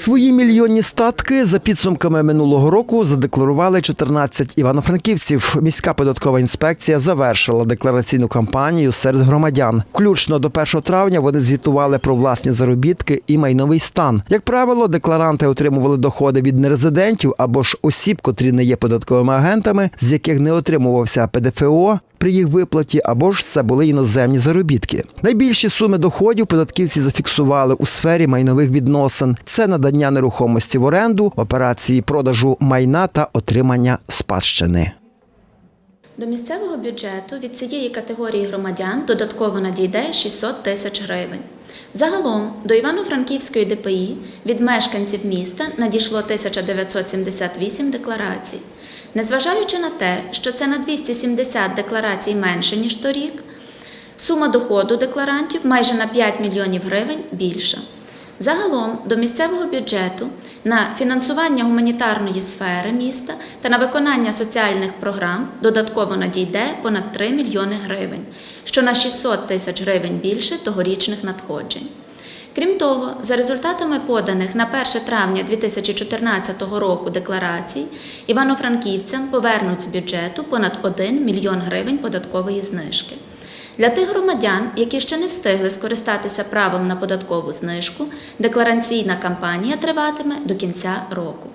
Свої мільйонні статки за підсумками минулого року задекларували 14 івано-франківців. Міська податкова інспекція завершила деклараційну кампанію серед громадян. Включно до 1 травня вони звітували про власні заробітки і майновий стан. Як правило, декларанти отримували доходи від нерезидентів або ж осіб, котрі не є податковими агентами, з яких не отримувався ПДФО при їх виплаті, або ж це були іноземні заробітки. Найбільші суми доходів податківці зафіксували у сфері майнових відносин. Це надання нерухомості в оренду, операції продажу майна та отримання спадщини. До місцевого бюджету від цієї категорії громадян додатково надійде 600 тисяч гривень. Загалом до Івано-Франківської ДПІ від мешканців міста надійшло 1978 декларацій. Незважаючи на те, що це на 270 декларацій менше, ніж торік, сума доходу декларантів майже на 5 мільйонів гривень більша. Загалом до місцевого бюджету на фінансування гуманітарної сфери міста та на виконання соціальних програм додатково надійде понад 3 мільйони гривень, що на 600 тисяч гривень більше тогорічних надходжень. Крім того, за результатами поданих на 1 травня 2014 року декларацій, івано-франківцям повернуть з бюджету понад 1 мільйон гривень податкової знижки. Для тих громадян, які ще не встигли скористатися правом на податкову знижку, деклараційна кампанія триватиме до кінця року.